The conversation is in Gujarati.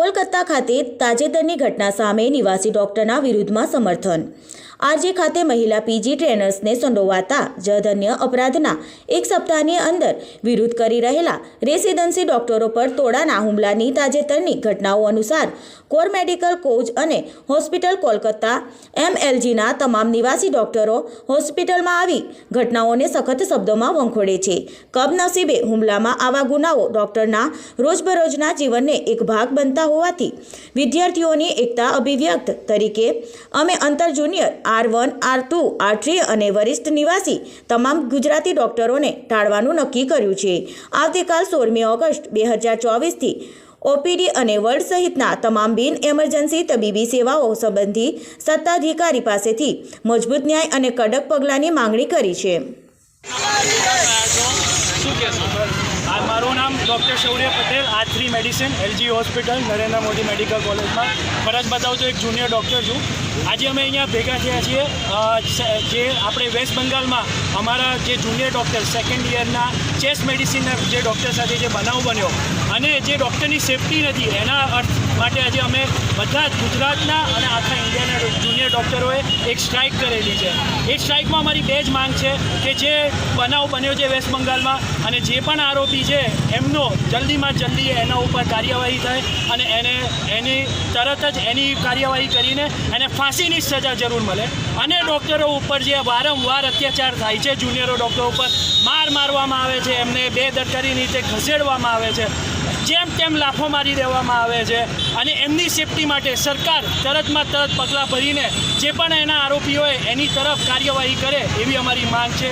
કોલકાતા ખાતે તાજેતરની ઘટના સામે નિવાસી ડોક્ટરના વિરુદ્ધમાં સમર્થન. આરજે ખાતે મહિલા પીજી ટ્રેનર્સને સંડોવાતા જધન્ય અપરાધના એક સપ્તાહની અંદર વિરોધ કરી રહેલા રેસિડન્સી ડોક્ટરો પર તોડાના હુમલાની તાજેતરની ઘટનાઓ અનુસાર કોર મેડિકલ કોચ અને હોસ્પિટલ કોલકાતા એમએલજીના તમામ નિવાસી ડોક્ટરો હોસ્પિટલમાં આવી ઘટનાઓને સખત શબ્દોમાં વંખોડે છે. કમનસીબે હુમલામાં આવા ગુનાઓ ડોક્ટરના રોજબરોજના જીવનને એક ભાગ બનતા હોવાથી વિદ્યાર્થીઓની એકતા અભિવ્યક્ત તરીકે અમે અંતર junior, R one, R two, R three અને વરિષ્ઠ નિવાસી તમામ ગુજરાતી ડોક્ટરોને ટાળવાનું નક્કી કર્યું છે. આવતીકાલ સોળમી ઓગસ્ટ બે હજાર ચોવીસથી ઓપીડી અને વર્લ્ડ સહિતના તમામ બિન એમરજન્સી તબીબી સેવાઓ સંબંધી સત્તાધિકારી પાસેથી મજબૂત ન્યાય અને કડક પગલાંની માંગણી કરી છે. મારું નામ ડૉક્ટર શૌર્ય પટેલ આ three medicine, LG hospital, Narendra Modi medical કોલેજમાં. ફરજ બતાવતો એક જુનિયર ડૉક્ટર છું. આજે અમે અહીંયા ભેગા થયા છીએ. જે આપણે વેસ્ટ બંગાળમાં અમારા જે જુનિયર ડૉક્ટર સેકન્ડ યરના ચેસ્ટ મેડિસિનના જે ડૉક્ટર સાથે જે બનાવ બન્યો અને જે ડૉક્ટરની સેફટી નથી, એના અર્થ માટે આજે અમે બધા જ ગુજરાતના અને આખા ઇન્ડિયાના જુનિયર ડૉક્ટરોએ એક સ્ટ્રાઇક કરેલી છે. એ સ્ટ્રાઇકમાં અમારી બે જ માંગ છે કે જે બનાવ બન્યો છે વેસ્ટ બંગાળમાં અને જે પણ આરોપી છે, એમનો જલ્દીમાં જલ્દી એના ઉપર કાર્યવાહી થાય અને એને, એની, તરત જ એની કાર્યવાહી કરીને એને ફાંસીની સજા જરૂર મળે. અને ડૉક્ટરો ઉપર જે વારંવાર અત્યાચાર થાય છે, જુનિયરો ડૉક્ટરો ઉપર માર મારવામાં આવે છે, એમને બેદરકારી રીતે ખસેડવામાં આવે છે, જેમ તેમ લાફો મારી દેવામાં આવે છે. અને એમની સેફટી માટે સરકાર તરતમાં તરત પગલાં ભરીને જે પણ એના આરોપી હોય એની તરફ કાર્યવાહી કરે એવી અમારી માંગ છે.